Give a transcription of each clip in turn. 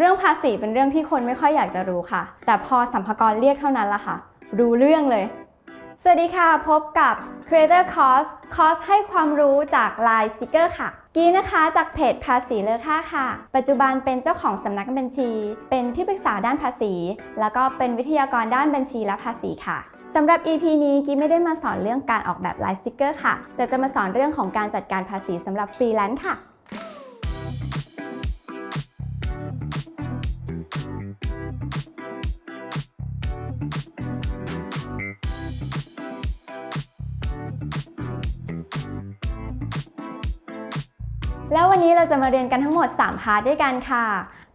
เรื่องภาษีเป็นเรื่องที่คนไม่ค่อยอยากจะรู้ค่ะ แต่พอสัมภากรเรียกเท่านั้นละค่ะ รู้เรื่องเลย สวัสดีค่ะพบกับ Creator Course คอร์สให้ความรู้จาก Line Sticker ค่ะ กีนะคะจากเพจภาษีเลอค่าค่ะ ปัจจุบันเป็นเจ้าของสำนักบัญชี เป็นที่ปรึกษาด้านภาษี แล้วก็เป็นวิทยากรด้านบัญชีและภาษีค่ะสำหรับ EP นี้กีไม่ได้มาสอนเรื่องการออกแบบ Line Sticker ค่ะ แต่จะมาสอนเรื่องของการจัดการภาษีสำหรับฟรีแลนซ์ค่ะ เราจะมาเรียนกันทั้งหมด 3 พาร์ทด้วยกันค่ะ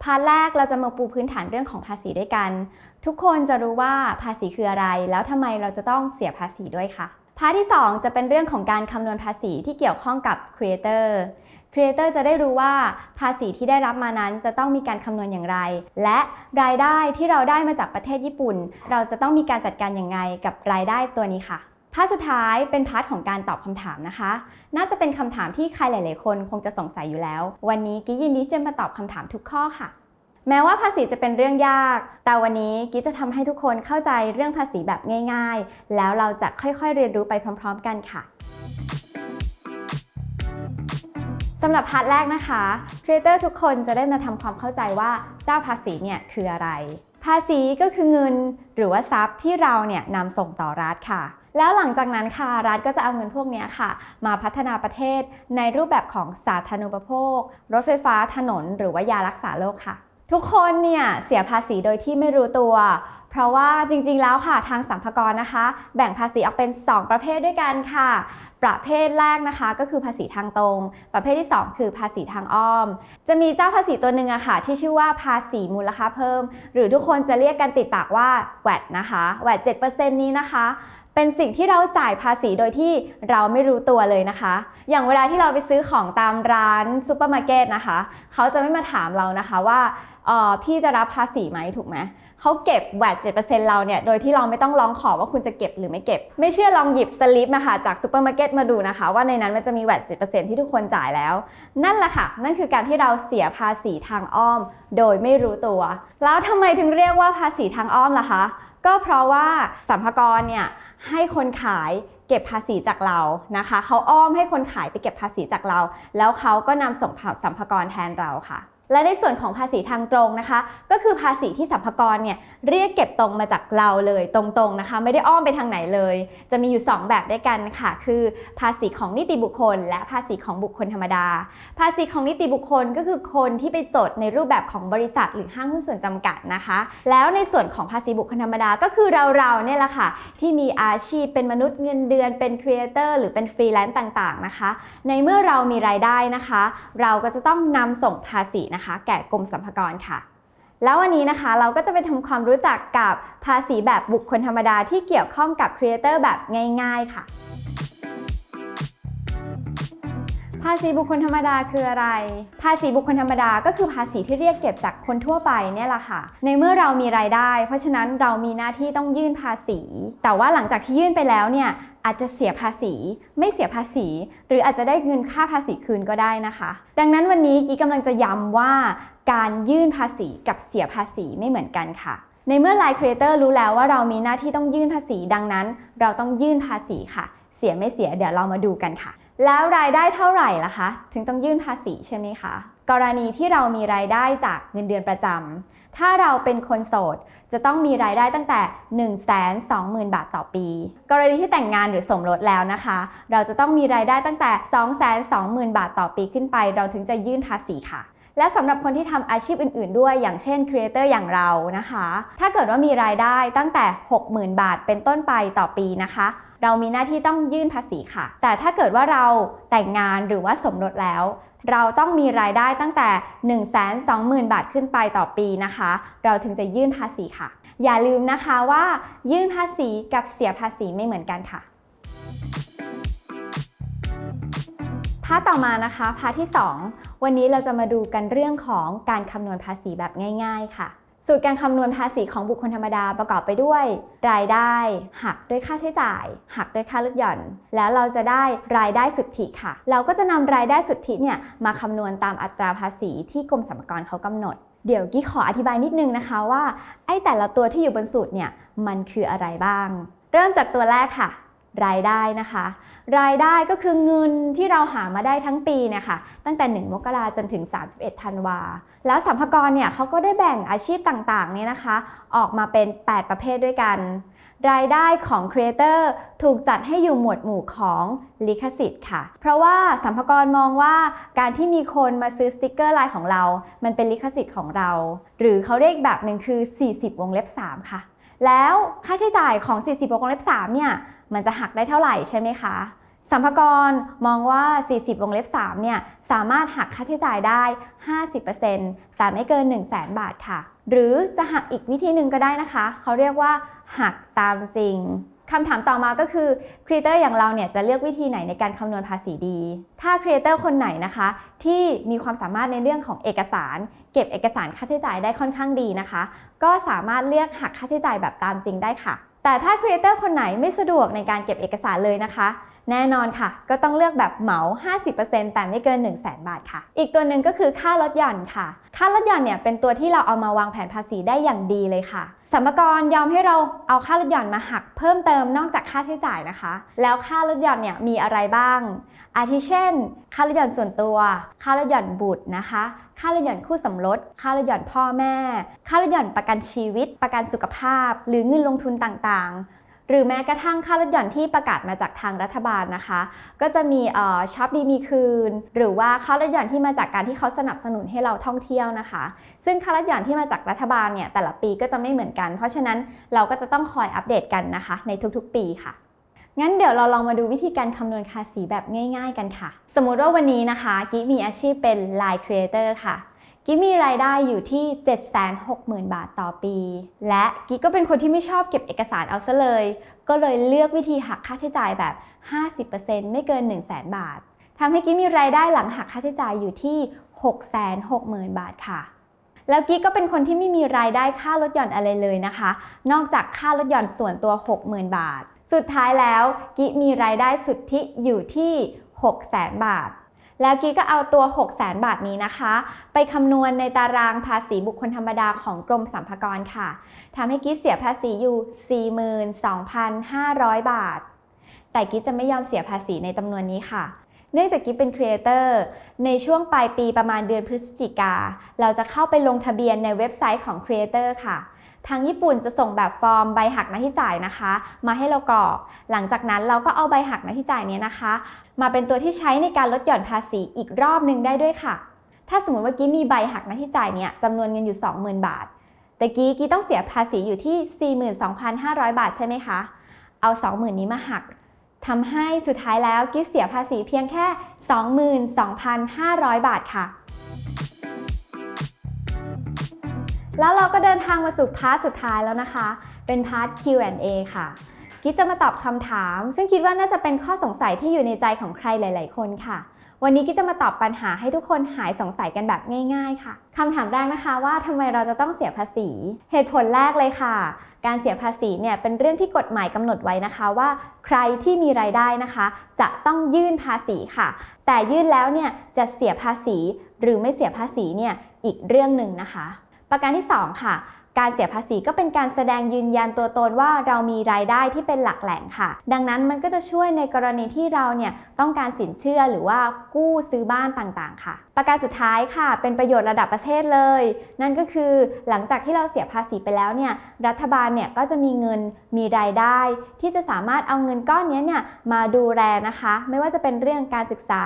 พาร์ทแรกเราจะมาปูพื้นฐานเรื่องของภาษีด้วยกัน ทุกคนจะรู้ว่าภาษีคืออะไร แล้วทำไมเราจะต้องเสียภาษีด้วยค่ะ พาร์ทที่ 2 จะเป็นเรื่องของการคำนวณภาษีที่เกี่ยวข้องกับ Creator Creator จะได้รู้ว่าภาษีที่ได้รับมานั้นจะต้องมีการคำนวณอย่างไร และรายได้ที่เราได้มาจากประเทศญี่ปุ่น เราจะต้องมีการจัดการอย่างไรกับรายได้ตัวนี้ค่ะ พาร์ทสุดท้ายเป็นพาร์ทของการตอบคำถามนะคะ น่าจะเป็นคำถามที่ใครหลาย ๆ คนคงจะสงสัยอยู่แล้ว วันนี้กิ๊ยินดีจะมาตอบคำถามทุกข้อค่ะ แม้ว่าภาษีจะเป็นเรื่องยาก แต่วันนี้กิ๊จะทำให้ทุกคนเข้าใจเรื่องภาษีแบบง่าย ๆ แล้วเราจะค่อย ๆ เรียนรู้ไปพร้อม ๆ กันค่ะสำหรับพาร์ทแรกนะคะครีเอเตอร์ทุกคนจะได้มาทำความเข้าใจว่าเจ้าภาษีเนี่ยคืออะไร ภาษีก็คือเงิน หรือว่าทรัพย์ที่เราเนี่ยนำส่งต่อรัฐค่ะ แล้วหลังจากนั้นค่ะรัฐก็จะเอาเงินพวกนี้ค่ะ มาพัฒนาประเทศในรูปแบบของสาธารณูปโภค รถไฟฟ้าถนน หรือว่ายารักษาโรคค่ะ ทุกคนเนี่ยเสียภาษีโดยที่ไม่รู้ตัว เพราะว่าจริงๆแล้วค่ะทางสัมภากรนะคะ แบ่งภาษีออกเป็น 2 ประเภทด้วยกันค่ะประเภทแรกนะคะก็คือภาษีทางตรง ประเภทที่ 2 คือภาษีทางอ้อม จะมีเจ้าภาษีตัวหนึ่งอะค่ะ ที่ชื่อว่าภาษีมูลค่าเพิ่ม หรือทุกคนจะเรียกกันติดปากว่า VAT นะคะ VAT 7%นี้นะคะ เป็นสิ่งที่เราจ่ายภาษีโดยที่เราไม่รู้ตัวเลยนะคะ อย่างเวลาที่เราไปซื้อของตามร้านซูเปอร์มาร์เก็ตนะคะ เขาจะไม่มาถามเรานะคะว่าออพี่จะรับภาษีไหมถูกไหมเขาเก็บแวด7%เราเนี่ย โดยที่เราไม่ต้องร้องขอว่าคุณจะเก็บหรือไม่เก็บ ไม่เชื่อลองหยิบสลิปนะคะจากซูเปอร์มาร์เก็ตมาดูนะคะ ว่าในนั้นมันจะมีแวด7%ที่ทุกคนจ่ายแล้ว นั่นแหละค่ะ นั่นคือการที่เราเสียภาษีทางอ้อม โดยไม่รู้ตัว แล้วทำไมถึงเรียกว่าภาษีทางอ้อมล่ะคะ ก็เพราะว่าสัมภากรเนี่ย ให้คนขายเก็บภาษีจากเรานะคะเขาอ้อมให้คนขายไปเก็บภาษีจากเรา แล้วเขาก็นำส่งสัมภาระแทนเราค่ะ และในส่วนของภาษีทางตรงนะคะ ก็คือภาษีที่สัมภากรเนี่ยเรียกเก็บตรงมาจากเราเลยตรงๆนะคะ ไม่ได้อ้อมไปทางไหนเลย จะมีอยู่ 2 แบบด้วยกันค่ะ คือ ภาษีของนิติบุคคล และภาษีของบุคคลธรรมดา ภาษีของนิติบุคคลก็คือคนที่ไปจดในรูปแบบของบริษัท หรือห้างหุ้นส่วนจำกัดนะคะ แล้วในส่วนของภาษีบุคคลธรรมดาก็คือเราๆเนี่ยแหละค่ะที่มีอาชีพเป็นมนุษย์เงินเดือนเป็นครีเอเตอร์หรือเป็นฟรีแลนซ์ต่างๆนะคะ ในเมื่อเรามีรายได้นะคะ เราก็จะต้องนำส่งภาษีนะคะแก่กรมสรรพากรค่ะ แล้ววันนี้นะคะเราก็จะไปทำความรู้จักกับภาษีแบบบุคคลธรรมดาที่เกี่ยวข้องกับครีเอเตอร์แบบง่าย ๆ ค่ะ ภาษีบุคคลธรรมดาคืออะไร ภาษีบุคคลธรรมดาก็คือภาษีที่เรียกเก็บจากคนทั่วไปเนี่ยแหละค่ะ ในเมื่อเรามีรายได้ เพราะฉะนั้นเรามีหน้าที่ต้องยื่นภาษี แต่ว่าหลังจากที่ยื่นไปแล้วเนี่ย อาจจะเสียภาษี ไม่เสียภาษี หรืออาจจะได้เงินค่าภาษีคืนก็ได้นะคะ ดังนั้นวันนี้กีกำลังจะย้ำว่า การยื่นภาษีกับเสียภาษีไม่เหมือนกันค่ะ ในเมื่อ Line Creator รู้แล้วว่าเรามีหน้าที่ต้องยื่นภาษี ดังนั้น เราต้องยื่นภาษีค่ะ เสียไม่เสียเดี๋ยวเรามาดูกันค่ะ แล้วรายได้เท่าไหร่ล่ะคะ ถึงต้องยื่นภาษีใช่ไหมคะ กรณีที่เรามีรายได้จากเงินเดือนประจำ ถ้าเราเป็นคนโสด จะต้องมีรายได้ตั้งแต่ 1 2 0 0 0 0 บาทต่อปี กรณีที่แต่งงานหรือสมรสแล้วนะคะ เราจะต้องมีรายได้ตั้งแต่ 2 2 0 0 0 0 บาทต่อปีขึ้นไป เราถึงจะยื่นภาษีค่ะและสำหรับคนที่ทำอาชีพอื่นๆ ด้วยอย่างเช่นครีเอเตอร์อย่างเรานะคะ ถ้าเกิดว่ามีรายได้ตั้งแต่ 60,000 บาทเป็นต้นไปต่อปีนะคะ เรามีหน้าที่ต้องยื่นภาษีค่ะ แต่ถ้าเกิดว่าเราแต่งงานหรือว่าสมรสแล้ว เราต้องมีรายได้ตั้งแต่ 120,000 บาทขึ้นไปต่อปีนะคะ เราถึงจะยื่นภาษีค่ะ อย่าลืมนะคะว่า ยื่นภาษีกับเสียภาษีไม่เหมือนกันค่ะพาร์ทต่อมานะคะพาร์ทที่ 2 วันนี้เราจะมาดูกันเรื่องของการคำนวณภาษีแบบง่าย ๆ ค่ะ สูตรการคำนวณภาษีของบุคคลธรรมดาประกอบไปด้วย รายได้ หักด้วยค่าใช้จ่าย หักด้วยค่าลดหย่อน แล้วเราจะได้รายได้สุทธิค่ะ เราก็จะนำรายได้สุทธิเนี่ยมาคำนวณตามอัตราภาษีที่กรมสรรพากรเขากำหนด เดี๋ยวกี้ขออธิบายนิดนึงนะคะว่าไอ้แต่ละตัวที่อยู่บนสูตรเนี่ยมันคืออะไรบ้าง เริ่มจากตัวแรกค่ะ รายได้นะคะ รายได้ก็คือเงินที่เราหามาได้ทั้งปีเนี่ยค่ะตั้งแต่ 1 มกราจนถึง 31 ธันวา แล้วสัมภากรเนี่ยเขาก็ได้แบ่งอาชีพต่างๆเนี่ยนะคะ ออกมาเป็น 8 ประเภทด้วยกัน รายได้ของครีเอเตอร์ถูกจัดให้อยู่หมวดหมู่ของลิขสิทธิ์ค่ะ เพราะว่าสัมภากรมองว่าการที่มีคนมาซื้อสติกเกอร์ลายของเรา มันเป็นลิขสิทธิ์ของเรา หรือเขาเรียกแบบหนึ่งคือ 40 วงเล็บ 3 ค่ะ แล้วค่าใช้จ่ายของ 40วงเล็บ3เนี่ยมันจะหักได้เท่าไหร่ใช่ไหมคะสัมภากรมองว่า 40 วงเล็บ 3 เนี่ย สามารถหักค่าใช้จ่ายได้ 50%แต่ไม่เกิน 1 0 0 0 0แบาทค่ะ หรือจะหักอีกวิธีหนึ่งก็ได้นะคะ เขาเรียกว่าหักตามจริง คำถามต่อมาก็คือครีเอเตอร์อย่างเราเนี่ยจะเลือกวิธีไหนในการคำนวณภาษีดี ถ้าครีเอเตอร์คนไหนนะคะ ที่มีความสามารถในเรื่องของเอกสาร เก็บเอกสารค่าใช้จ่ายได้ค่อนข้างดีนะคะ ก็สามารถเลือกหักค่าใช้จ่ายแบบตามจริงได้ค่ะ แต่ถ้าครีเอเตอร์คนไหนไม่สะดวกในการเก็บเอกสารเลยนะคะ แน่นอนค่ะ ก็ต้องเลือกแบบเหมา 50%แต่ไม่เกิน 1 0 0 0 0แบาทค่ะ อีกตัวหนึ่งก็คือค่าลดหย่อนค่ะ ค่าลดหย่อนเนี่ยเป็นตัวที่เราเอามาวางแผนภาษีได้อย่างดีเลยค่ะสมภากรยอมให้เราเอาค่าลดหย่อนมาหักเพิ่มเติมนอกจากค่าใช้จ่ายนะคะ แล้วค่าลดหย่อนเนี่ยมีอะไรบ้าง อาทิเช่น ค่าลดหย่อนส่วนตัว ค่าลดหย่อนบุตรนะคะ ค่าลดหย่อนคู่สมรส ค่าลดหย่อนพ่อแม่ ค่าลดหย่อนประกันชีวิต ประกันสุขภาพ หรือเงินลงทุนต่างๆ หรือแม้กระทั่งค่าลดหย่อนที่ประกาศมาจากทางรัฐบาลนะคะ ก็จะมีออช็อปดีมีคืน หรือว่าค่าลดหย่อนที่มาจากการที่เขาสนับสนุนให้เราท่องเที่ยวนะคะ ซึ่งค่าลดหย่อนที่มาจากรัฐบาลเนี่ยแต่ละปีก็จะไม่เหมือนกัน เพราะฉะนั้นเราก็จะต้องคอยอัปเดตกันนะคะ ในทุกๆ ปีค่ะงั้นเดี๋ยวเราลองมาดูวิธีการคำนวณภาษีแบบง่าย ๆ กันค่ะ สมมติว่าวันนี้นะคะ กิ๊มีอาชีพเป็น Line Creator ค่ะ กิ๊มีรายได้อยู่ที่ 760,000 บาทต่อปี และกิ๊ก็เป็นคนที่ไม่ชอบเก็บเอกสารเอาซะเลย ก็เลยเลือกวิธีหักค่าใช้จ่ายแบบ 50%ไม่เกิน 1 0 0 0 0แบาททำให้กิ๊มีรายได้หลังหักค่าใช้จ่ายอยู่ที่ 660,000 บาทค่ะ แล้วกิ๊กก็เป็นคนที่ไม่มีรายได้ค่าลดหย่อนอะไรเลยนะคะ นอกจากค่าลดหย่อนส่วนตัว 60,000 บาท สุดท้ายแล้วกิ๊กมีรายได้สุทธิอยู่ที่ 600,000 บาท แล้วกิ๊กก็เอาตัว 600,000บาทนี้นะคะ ไปคำนวณในตารางภาษีบุคคลธรรมดาของกรมสรรพากรค่ะทำให้กิ๊กเสียภาษีอยู่ 42,500 บาท แต่กิ๊กจะไม่ยอมเสียภาษีในจำนวนนี้ค่ะเนื่องจากกิ๊บเป็นครีเอเตอร์ในช่วงปลายปีประมาณเดือนพฤศจิกา เราจะเข้าไปลงทะเบียนในเว็บไซต์ของครีเอเตอร์ค่ะ ทางญี่ปุ่นจะส่งแบบฟอร์มใบหักหน้าที่จ่ายนะคะ มาให้เรากรอก หลังจากนั้นเราก็เอาใบหักหน้าที่จ่ายนี้นะคะ มาเป็นตัวที่ใช้ในการลดหย่อนภาษีอีกรอบหนึ่งได้ด้วยค่ะ ถ้าสมมติว่ากี้มีใบหักหน้าที่จ่ายเนี่ยจำนวนเงินอยู่ 20,000 บาท แต่กี้กี้ต้องเสียภาษีอยู่ที่ 42,500 บาทใช่ไหมคะ เอา 20,000 นี้มาหักทำให้สุดท้ายแล้วกิ๊เสียภาษีเพียงแค่ 22,500 บาทค่ะ แล้วเราก็เดินทางมาสู่พาร์ทสุดท้ายแล้วนะคะ เป็นพาร์ท Q&A ค่ะกิ๊จะมาตอบคำถาม ซึ่งคิดว่าน่าจะเป็นข้อสงสัยที่อยู่ในใจของใครหลาย ๆ คนค่ะ วันนี้กิ๊จะมาตอบปัญหาให้ทุกคนหายสงสัยกันแบบง่าย ๆ ค่ะคำถามแรกนะคะว่าทำไมเราจะต้องเสียภาษี เหตุผลแรกเลยค่ะ การเสียภาษีเนี่ยเป็นเรื่องที่กฎหมายกำหนดไว้นะคะว่า ใครที่มีรายได้นะคะ จะต้องยื่นภาษีค่ะ แต่ยื่นแล้วเนี่ยจะเสียภาษีหรือไม่เสียภาษีเนี่ยอีกเรื่องหนึ่งนะคะ ประการที่ 2 ค่ะการเสียภาษีก็เป็นการแสดงยืนยันตัวตนว่าเรามีรายได้ที่เป็นหลักแหล่งค่ะ ดังนั้นมันก็จะช่วยในกรณีที่เราเนี่ยต้องการสินเชื่อหรือว่ากู้ซื้อบ้านต่างๆ ค่ะ ประการสุดท้ายค่ะ เป็นประโยชน์ระดับประเทศเลย นั่นก็คือหลังจากที่เราเสียภาษีไปแล้วเนี่ยรัฐบาลเนี่ยก็จะมีเงินมีรายได้ ที่จะสามารถเอาเงินก้อนนี้เนี่ยมาดูแลนะคะ ไม่ว่าจะเป็นเรื่องการศึกษา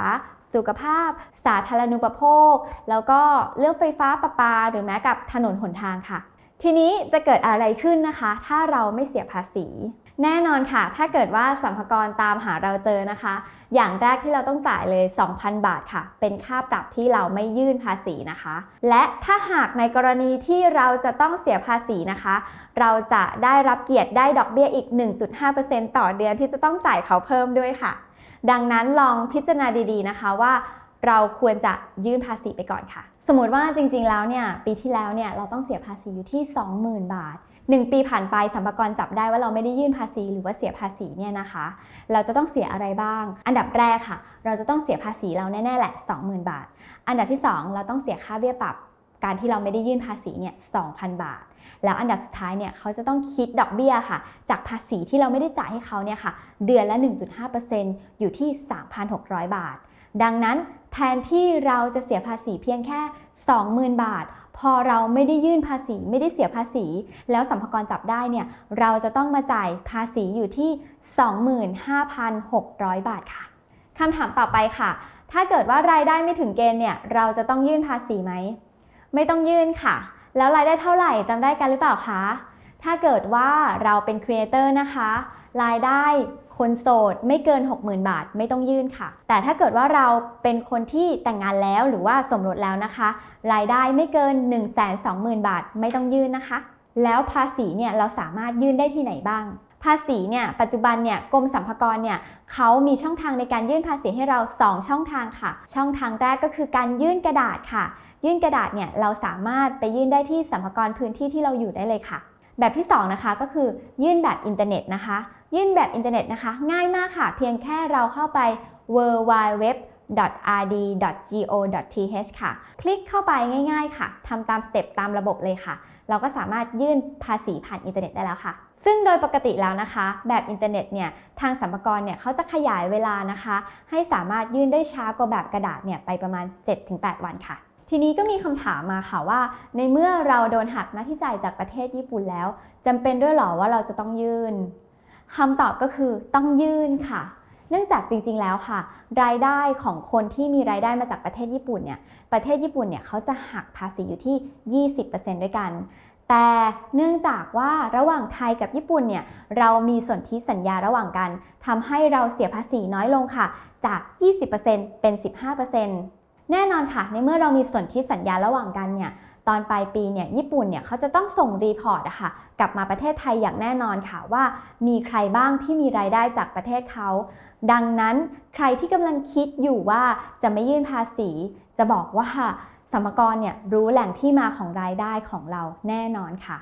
สุขภาพ สาธารณูปโภค แล้วก็เรื่องไฟฟ้าประปา หรือแม้กับถนนหนทางค่ะ ทีนี้จะเกิดอะไรขึ้นนะคะ ถ้าเราไม่เสียภาษี แน่นอนค่ะ ถ้าเกิดว่าสัมภากรตามหาเราเจอนะคะ อย่างแรกที่เราต้องจ่ายเลย 2,000 บาทค่ะ เป็นค่าปรับที่เราไม่ยื่นภาษีนะคะ และถ้าหากในกรณีที่เราจะต้องเสียภาษีนะคะ เราจะได้รับเกียรติได้ดอกเบี้ยอีก 1.5%ต่อเดือนที่จะต้องจ่ายเขาเพิ่มด้วยค่ะ ดังนั้นลองพิจารณาดีๆนะคะว่าเราควรจะยื่นภาษีไปก่อนค่ะ สมมติว่าจริงๆแล้วเนี่ยปีที่แล้วเนี่ยเราต้องเสียภาษีอยู่ที่ 20,000 บาท 1 ปีผ่านไปสัมภากระจับได้ว่าเราไม่ได้ยื่นภาษีหรือว่าเสียภาษีเนี่ยนะคะ เราจะต้องเสียอะไรบ้าง อันดับแรกค่ะ เราจะต้องเสียภาษีเราแน่ๆแหละ 20,000 บาท อันดับที่ 2 เราต้องเสียค่าเบี้ยปรับ การที่เราไม่ได้ยื่นภาษีเนี่ย2,000 บาท แล้วอันดับสุดท้ายเนี่ยเขาจะต้องคิดดอกเบี้ยค่ะ จากภาษีที่เราไม่ได้จ่ายให้เขาเนี่ยค่ะ เดือนละ 1.5%อยู่ที่ 3,600 บาท ดังนั้นแทนที่เราจะเสียภาษีเพียงแค่ 20,000 บาท พอเราไม่ได้ยื่นภาษีไม่ได้เสียภาษี แล้วสัมภากรจับได้เนี่ยเราจะต้องมาจ่ายภาษีอยู่ที่ 25,600 บาทค่ะคำถามต่อไปค่ะ ถ้าเกิดว่ารายได้ไม่ถึงเกณฑ์เนี่ยเราจะต้องยื่นภาษีไหม ไม่ต้องยื่นค่ะ แล้วรายได้เท่าไหร่จำได้กันหรือเปล่าคะ ถ้าเกิดว่าเราเป็นครีเอเตอร์นะคะ รายได้คนโสดไม่เกิน 60,000 บาทไม่ต้องยื่นค่ะ แต่ถ้าเกิดว่าเราเป็นคนที่แต่งงานแล้วหรือว่าสมรสแล้วนะคะ รายได้ไม่เกิน 120,000 บาทไม่ต้องยื่นนะคะ แล้วภาษีเนี่ยเราสามารถยื่นได้ที่ไหนบ้าง ภาษีเนี่ยปัจจุบันเนี่ยกรมสรรพากรเนี่ยเขามีช่องทางในการยื่นภาษีให้เรา 2 ช่องทางค่ะ ช่องทางแรกก็คือการยื่นกระดาษค่ะ ยื่นกระดาษเนี่ยเราสามารถไปยื่นได้ที่สัมภากรพื้นที่ที่เราอยู่ได้เลยค่ะ แบบที่2นะคะก็คือยื่นแบบอินเทอร์เน็ตนะคะ ยื่นแบบอินเทอร์เน็ตนะคะ ง่ายมากค่ะ เพียงแค่เราเข้าไป w w w rd.go.th ค่ะ คลิกเข้าไปง่าย ๆ ค่ะทำตามสเต็ปตามระบบเลยค่ะ เราก็สามารถยื่นภาษีผ่านอินเทอร์เน็ตได้แล้วค่ะ ซึ่งโดยปกติแล้วนะคะ แบบอินเทอร์เน็ตเนี่ยทางสรรพากรเนี่ยเขาจะขยายเวลานะคะ ให้สามารถยื่นได้ช้ากว่าแบบกระดาษเนี่ยไปประมาณ 7-8 วันค่ะ ทีนี้ก็มีคำถามมาค่ะว่า ในเมื่อเราโดนหักหน้าที่จ่ายจากประเทศญี่ปุ่นแล้วจำเป็นด้วยหรอว่าเราจะต้องยื่นคำตอบก็คือต้องยื่นค่ะ เนื่องจากจริงๆแล้วค่ะ รายได้ของคนที่มีรายได้มาจากประเทศญี่ปุ่นเนี่ยประเทศญี่ปุ่นเนี่ยเขาจะหักภาษีอยู่ที่ 20%ด้วยกัน แต่เนื่องจากว่าระหว่างไทยกับญี่ปุ่นเนี่ยเรามีสนธิสัญญาระหว่างกันทำให้เราเสียภาษีน้อยลงค่ะ จาก 20%เป็น 15% แน่นอนค่ะ ในเมื่อเรามีส่วนธิสัญญาระหว่างกันเนี่ยตอนปลายปีเนี่ยญี่ปุ่นเนี่ยเขาจะต้องส่งรีพอร์ตอะค่ะกลับมาประเทศไทยอย่างแน่นอนค่ะว่า มีใครบ้างที่มีรายได้จากประเทศเขา ดังนั้นใครที่กำลังคิดอยู่ว่าจะไม่ยื่นภาษี จะบอกว่าสมกรเนี่ยรู้แหล่งที่มาของรายได้ของเราแน่นอนค่ะ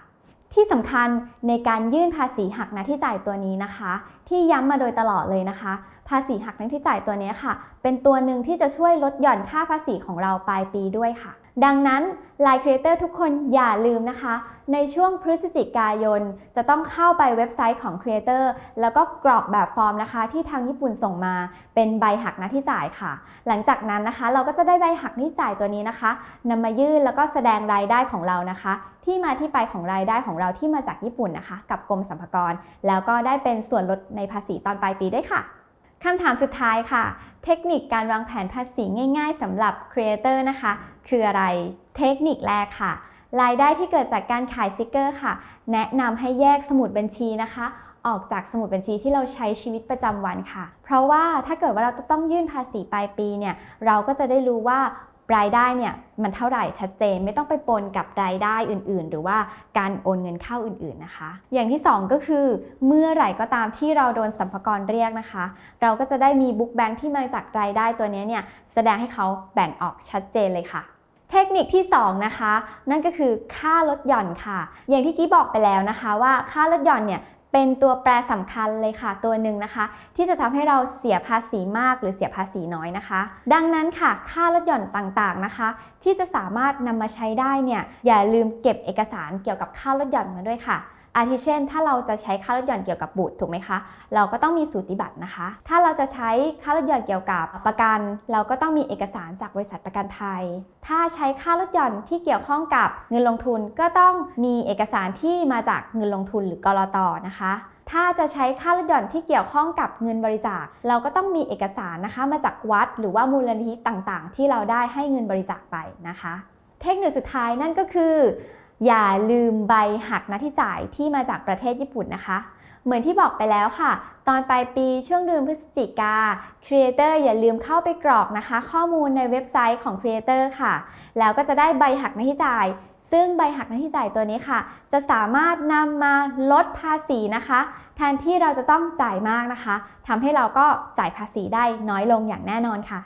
ที่สำคัญในการยื่นภาษีหักหน้าที่จ่ายตัวนี้นะคะ ที่ย้ำมาโดยตลอดเลยนะคะ ภาษีหักหน้าที่จ่ายตัวนี้ค่ะ เป็นตัวหนึ่งที่จะช่วยลดหย่อนค่าภาษีของเราปลายปีด้วยค่ะ ดังนั้น Line Creator ทุกคนอย่าลืมนะคะ ในช่วงพฤศจิกายน จะต้องเข้าไปเว็บไซต์ของ Creator แล้วก็กรอกแบบฟอร์มนะคะ ที่ทางญี่ปุ่นส่งมาเป็นใบหักหน้าที่จ่ายค่ะ หลังจากนั้นนะคะ เราก็จะได้ใบหักหน้าที่จ่ายตัวนี้นะคะนำมายื่นแล้วก็แสดงรายได้ของเรานะคะ ที่มาที่ไปของรายได้ของเราที่มาจากญี่ปุ่นนะคะ กับกรมสรรพากร แล้วก็ได้เป็นส่วนลดในภาษีตอนปลายปีด้วยค่ะ คำถามสุดท้ายค่ะ เทคนิคการวางแผนภาษีง่าย ๆสำหรับครีเอเตอร์นะคะ คืออะไร เทคนิคแรกค่ะ รายได้ที่เกิดจากการขายสติกเกอร์ค่ะ แนะนำให้แยกสมุดบัญชีนะคะ ออกจากสมุดบัญชีที่เราใช้ชีวิตประจำวันค่ะ เพราะว่าถ้าเกิดว่าเราต้องยื่นภาษีปลายปีเนี่ย เราก็จะได้รู้ว่า รายได้เนี่ยมันเท่าไหร่ชัดเจนไม่ต้องไปปนกับรายได้อื่น ๆ หรือว่าการโอนเงินเข้าอื่น ๆนะคะ อย่างที่ 2 ก็คือ เมื่อไหร่ก็ตามที่เราโดนสัมภาระเรียกนะคะ เราก็จะได้มีบุ๊กแบงค์ที่มาจากรายได้ตัวนี้เนี่ยแสดงให้เขาแบ่งออกชัดเจนเลยค่ะเทคนิคที่ 2 นะคะ นั่นก็คือค่าลดหย่อนค่ะ อย่างที่กี้บอกไปแล้วนะคะว่าค่าลดหย่อนเนี่ย เป็นตัวแปรสำคัญเลยค่ะตัวหนึ่งนะคะ ที่จะทำให้เราเสียภาษีมากหรือเสียภาษีน้อยนะคะ ดังนั้นค่ะค่าลดหย่อนต่างๆนะคะ ที่จะสามารถนำมาใช้ได้เนี่ยอย่าลืมเก็บเอกสารเกี่ยวกับค่าลดหย่อนมาด้วยค่ะ อาทิเช่น ถ้าเราจะใช้ค่าลดหย่อนเกี่ยวกับบุตรถูกไหมคะ เราก็ต้องมีสูติบัตรนะคะ ถ้าเราจะใช้ค่าลดหย่อนเกี่ยวกับประกัน เราก็ต้องมีเอกสารจากบริษัทประกันภัย ถ้าใช้ค่าลดหย่อนที่เกี่ยวข้องกับเงินลงทุน ก็ต้องมีเอกสารที่มาจากเงินลงทุนหรือกรอตนะคะถ้าจะใช้ค่าลดหย่อนที่เกี่ยวข้องกับเงินบริจาค เราก็ต้องมีเอกสารนะคะ มาจากวัดหรือว่ามูลนิธิต่างๆ ที่เราได้ให้เงินบริจาคไปนะคะ เทคนิคสุดท้ายนั่นก็คือ อย่าลืมใบหักหน้าที่จ่ายที่มาจากประเทศญี่ปุ่นนะคะ เหมือนที่บอกไปแล้วค่ะ ตอนปลายปีช่วงเดือนพฤศจิกา Creator อร์อย่าลืมเข้าไปกรอกนะคะ ข้อมูลในเว็บไซต์ของ Creator ค่ะ แล้วก็จะได้ใบหักหน้าที่จ่าย ซึ่งใบหักหน้าที่จ่ายตัวนี้ค่ะ จะสามารถนำมาลดภาษีนะคะ แทนที่เราจะต้องจ่ายมากนะคะทำให้เราก็จ่ายภาษีได้น้อยลงอย่างแน่นอนค่ะ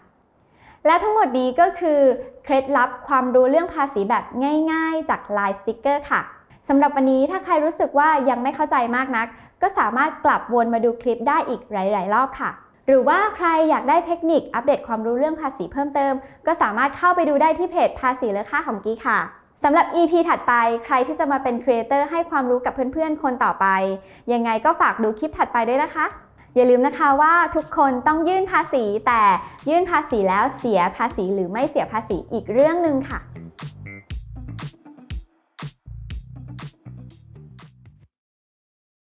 และทั้งหมดนี้ก็คือเคล็ดลับความรู้เรื่องภาษีแบบง่ายๆ จาก Line Sticker ค่ะสำหรับวันนี้ถ้าใครรู้สึกว่ายังไม่เข้าใจมากนัก ก็สามารถกลับวนมาดูคลิปได้อีกหลาย ๆ รอบค่ะ หรือว่าใครอยากได้เทคนิคอัปเดตความรู้เรื่องภาษีเพิ่มเติม ก็สามารถเข้าไปดูได้ที่เพจภาษีเลอค่าของกี้ค่ะสำหรับ EP ถัดไปใครที่จะมาเป็นครีเอเตอร์ให้ความรู้กับเพื่อนๆ คนต่อไป ยังไงก็ฝากดูคลิปถัดไปด้วยนะคะ อย่าลืมนะคะว่าทุกคนต้องยื่นภาษีแต่ยื่นภาษีแล้วเสียภาษีหรือไม่เสียภาษีอีกเรื่องหนึ่งค่ะ